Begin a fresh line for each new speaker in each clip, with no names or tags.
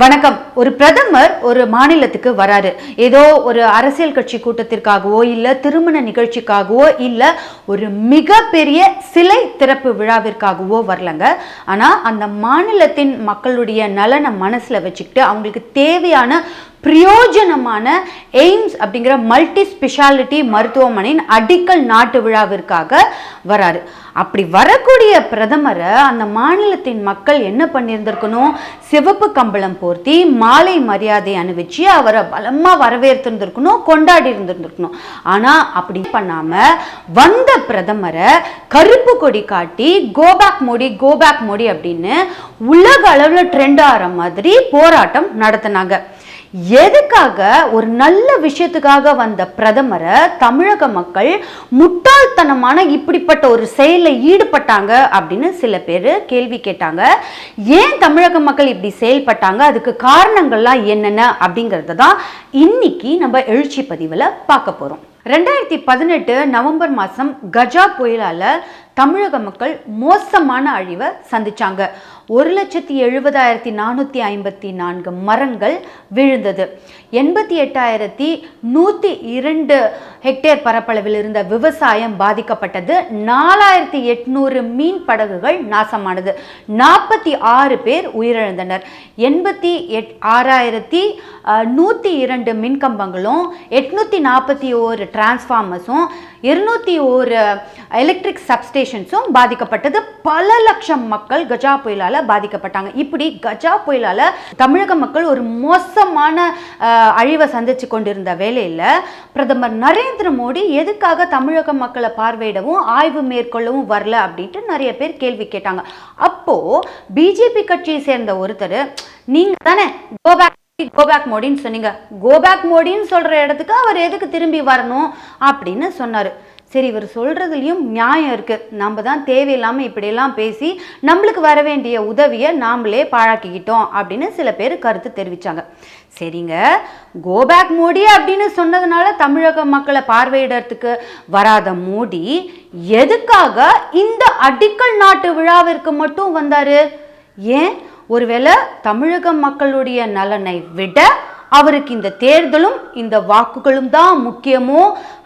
வணக்கம். ஒரு பிரதமர் ஒரு மாநிலத்துக்கு வராரு. ஏதோ ஒரு அரசியல் கட்சி கூட்டத்திற்காகவோ இல்ல திருமண நிகழ்ச்சிக்காகவோ இல்ல ஒரு மிகப்பெரிய சிலை திறப்பு விழாவிற்காகவோ வரலங்க. ஆனா அந்த மாநிலத்தின் மக்களுடைய நலனை மனசுல வச்சுக்கிட்டு அவங்களுக்கு தேவையான பிரயோஜனமான எய்ம்ஸ் அப்படிங்கிற மல்டி ஸ்பெஷாலிட்டி மருத்துவமனையின் அடிக்கல் நாட்டு விழாவிற்காக வராரு. அப்படி வரக்கூடிய பிரதமரை அந்த மாநிலத்தின் மக்கள் என்ன பண்ணியிருந்திருக்கணும்? சிவப்பு கம்பளம் போர்த்தி மாலை மரியாதை அணிவிச்சு அவரை பலமாக வரவேற்றிருந்திருக்கணும் கொண்டாடி இருந்திருந்திருக்கணும் ஆனால் அப்படி பண்ணாம வந்த பிரதமரை கருப்பு கொடி காட்டி கோபேக் மோடி கோபேக் மோடி அப்படின்னு உலக அளவில் ட்ரெண்ட் ஆகிற மாதிரி போராட்டம் நடத்தினாங்க. எதுக்காக ஒரு நல்ல விஷயத்துக்காக வந்த பிரதமரை தமிழக மக்கள் முட்டாள்தனமான இப்படிப்பட்ட ஒரு செயலில் ஈடுபட்டாங்க அப்படின்னு சில பேர் கேள்வி கேட்டாங்க. ஏன் தமிழக மக்கள் இப்படி செயல்பட்டாங்க? அதுக்கு காரணங்கள்லாம் என்னென்ன? அப்படிங்கிறத தான் இன்னைக்கு நம்ம எழுச்சி பதிவில் பார்க்க போகிறோம் ரெண்டாயிரத்தி பதினெட்டு நவம்பர் மாதம் கஜா புயலால் தமிழக மக்கள் மோசமான அழிவை சந்திச்சாங்க. ஒரு லட்சத்தி எழுபதாயிரத்தி நானூற்றி ஐம்பத்தி நான்கு மரங்கள் விழுந்தது. எண்பத்தி எட்டாயிரத்தி நூற்றி இரண்டு ஹெக்டேர் பரப்பளவில் இருந்த விவசாயம் பாதிக்கப்பட்டது. நாலாயிரத்தி எட்நூறு மீன் படகுகள் நாசமானது. நாற்பத்தி ஆறு பேர் உயிரிழந்தனர். எண்பத்தி எட் ஆறாயிரத்தி நூற்றி இரண்டு மின்கம்பங்களும் எட்நூற்றி நாற்பத்தி ஓரு டிரான்ஸ்ஃபார்மர்ஸும் இருநூற்றி ஒரு எலக்ட்ரிக் சப்ஸ்டேஷன்ஸும் பாதிக்கப்பட்டது. பல லட்சம் மக்கள் கஜா புயலால் பாதிக்கப்பட்டாங்க. இப்படி கஜா புயலால் தமிழக மக்கள் ஒரு மோசமான அழிவை சந்திச்சு கொண்டிருந்த வேலையில் பிரதமர் நரேந்திர மோடி எதுக்காக தமிழக மக்களை பார்வையிடவும் ஆய்வு மேற்கொள்ளவும் வரல அப்படின்ட்டு நிறைய பேர் கேள்வி கேட்டாங்க. அப்போ பிஜேபி கட்சியை சேர்ந்த ஒருத்தர் நீங்க தானே கோபேக் கோபேக் மோடின்னு சொன்னீங்க. கோபேக் மோடின்னு சொல்ற இடத்துக்கு அவர் எதுக்கு திரும்பி வரணும்? அப்படின்னு சொன்னாரு. சரி இவர் சொல்கிறதுலையும் நியாயம் இருக்குது நம்ம தான் தேவையில்லாமல் இப்படியெல்லாம் பேசி நம்மளுக்கு வர வேண்டிய உதவியை நாமளே பாழாக்கிக்கிட்டோம் அப்படின்னு சில பேர் கருத்து தெரிவித்தாங்க சரிங்க கோபேக் மோடி அப்படின்னு சொன்னதுனால தமிழக மக்களை பார்வையிடறதுக்கு வராத மோடி எதுக்காக இந்த அடிக்கல் நாட்டு விழாவிற்கு மட்டும் வந்தார்? ஏன்? ஒருவேளை தமிழக மக்களுடைய நலனை விட அவருக்கு இந்த தேர்தலும் இந்த வாக்குகளும் தான் முக்கியமோ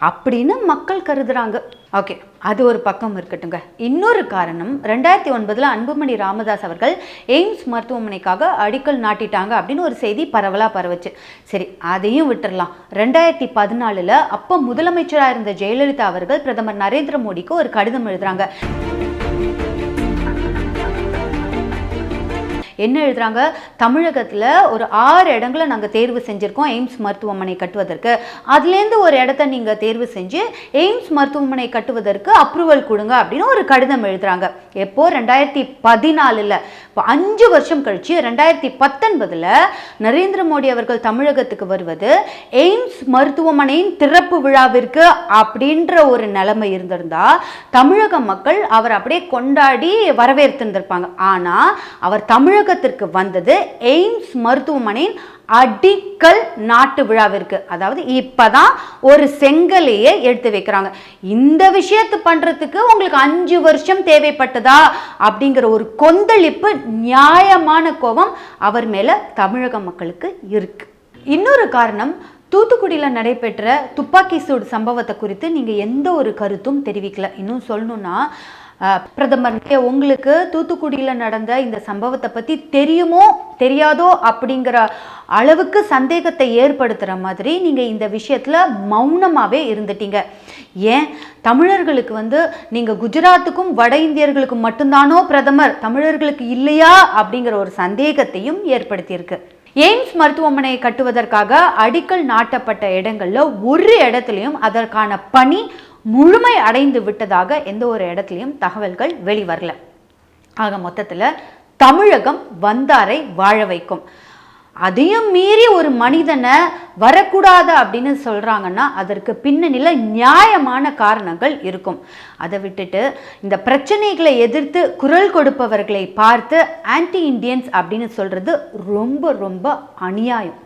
அப்படின்னு மக்கள் கருதுறாங்க. ஓகே அது ஒரு பக்கம் இருக்கட்டுங்க இன்னொரு காரணம் ரெண்டாயிரத்தி ஒன்பதில் அன்புமணி ராமதாஸ் அவர்கள் எய்ம்ஸ் மருத்துவமனைக்காக அடிக்கல் நாட்டிட்டாங்க அப்படின்னு ஒரு செய்தி பரவலாக பரவுச்சு. சரி அதையும் விட்டுடலாம் ரெண்டாயிரத்தி பதினாலில் அப்போ முதலமைச்சராக இருந்த ஜெயலலிதா அவர்கள் பிரதமர் நரேந்திர மோடிக்கு ஒரு கடிதம் எழுதுறாங்க. என்ன எழுதுறாங்க? தமிழகத்தில் ஒரு ஆறு இடங்களை நாங்கள் தேர்வு செஞ்சுருக்கோம் எய்ம்ஸ் மருத்துவமனை கட்டுவதற்கு. அதுலேருந்து ஒரு இடத்த நீங்கள் தேர்வு செஞ்சு எய்ம்ஸ் மருத்துவமனை கட்டுவதற்கு அப்ரூவல் கொடுங்க அப்படின்னு ஒரு கடிதம் எழுதுறாங்க. எப்போ? ரெண்டாயிரத்தி பதினாலில். இப்போ அஞ்சு வருஷம் கழித்து ரெண்டாயிரத்தி பத்தொன்பதில் நரேந்திர மோடி அவர்கள் தமிழகத்துக்கு வருவது எய்ம்ஸ் மருத்துவமனையின் திறப்பு விழாவிற்கு அப்படின்ற ஒரு நிலைமை இருந்திருந்தா தமிழக மக்கள் அவர் அப்படியே கொண்டாடி வரவேற்றிருந்திருப்பாங்க ஆனால் அவர் தமிழக தமிழகத்திற்கு வந்தது எய்ம்ஸ் மருத்துவமனையின் அடிக்கல் நாட்டு விழாவிற்கு. அதாவது இப்பதான் ஒரு செங்கலையே எடுத்து வைக்கிறாங்க. இந்த விஷயத்தை பண்றதுக்கு உங்களுக்கு அஞ்சு வருஷம் தேவைப்பட்டதா அப்படிங்கிற ஒரு கொந்தளிப்பு நியாயமான கோபம் அவர் மேல தமிழக மக்களுக்கு இருக்கு. இன்னொரு காரணம் தூத்துக்குடியில் நடைபெற்ற துப்பாக்கி சூடு சம்பவத்தை குறித்து நீங்கள் எந்த ஒரு கருத்தும் தெரிவிக்கல. இன்னும் சொல்லணும்னா பிரதமர் உங்களுக்கு தூத்துக்குடியில் நடந்த இந்த சம்பவத்தை பற்றி தெரியுமோ தெரியாதோ அப்படிங்கிற அளவுக்கு சந்தேகத்தை ஏற்படுத்துகிற மாதிரி நீங்கள் இந்த விஷயத்தில் மௌனமாகவே இருந்துட்டீங்க. ஏன்? தமிழர்களுக்கு வந்து நீங்கள் குஜராத்துக்கும் வட இந்தியர்களுக்கும் மட்டும்தானோ பிரதமர் தமிழர்களுக்கு இல்லையா அப்படிங்கிற ஒரு சந்தேகத்தையும் ஏற்படுத்தியிருக்கு. எய்ம்ஸ் மருத்துவமனையை கட்டுவதற்காக அடிக்கல் நாட்டப்பட்ட இடங்களில் ஒரு இடத்துலையும் அதற்கான பணி முழுமை அடைந்து விட்டதாக எந்த ஒரு இடத்துலையும் தகவல்கள் வெளிவரல. ஆக மொத்தத்தில் தமிழகம் வந்தாரை வாழ வைக்கும். அதையும் மீறி ஒரு மனிதனை வரக்கூடாது அப்படின்னு சொல்கிறாங்கன்னா அதற்கு பின்னணியில் நியாயமான காரணங்கள் இருக்கும். அதை விட்டுட்டு இந்த பிரச்சனைகளை எதிர்த்து குரல் கொடுப்பவர்களை பார்த்து ஆன்டி இண்டியன்ஸ் அப்படின்னு சொல்கிறது ரொம்ப ரொம்ப அநியாயம்.